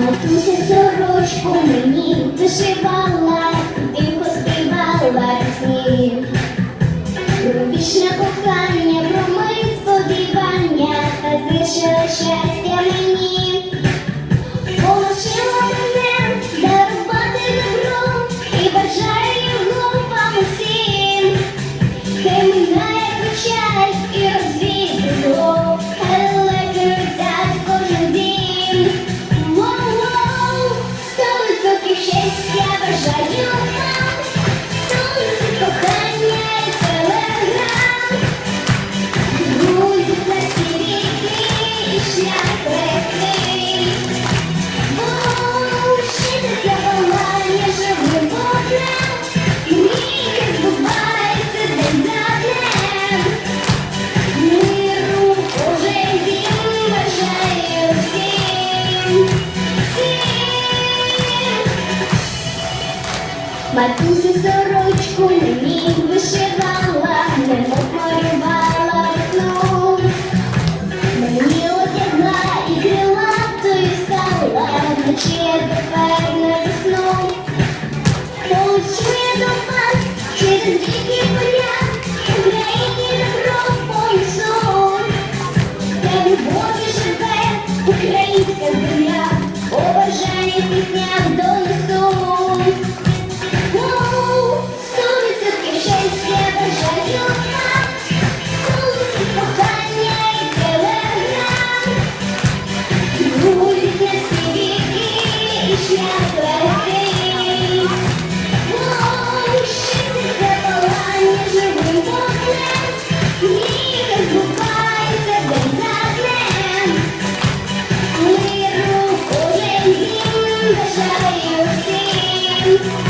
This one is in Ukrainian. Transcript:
Матуся сорочку мені вишивала, тихо співала пісні. Вічне кохання, про мої сподівання, та зичила щастя мені, полошила мене. Матусю сорочку не міг вишивала, не порвала вікно. Мені одягла і крилатою стала, вночі я тепер не засну. Хоч ми до вас через віки you.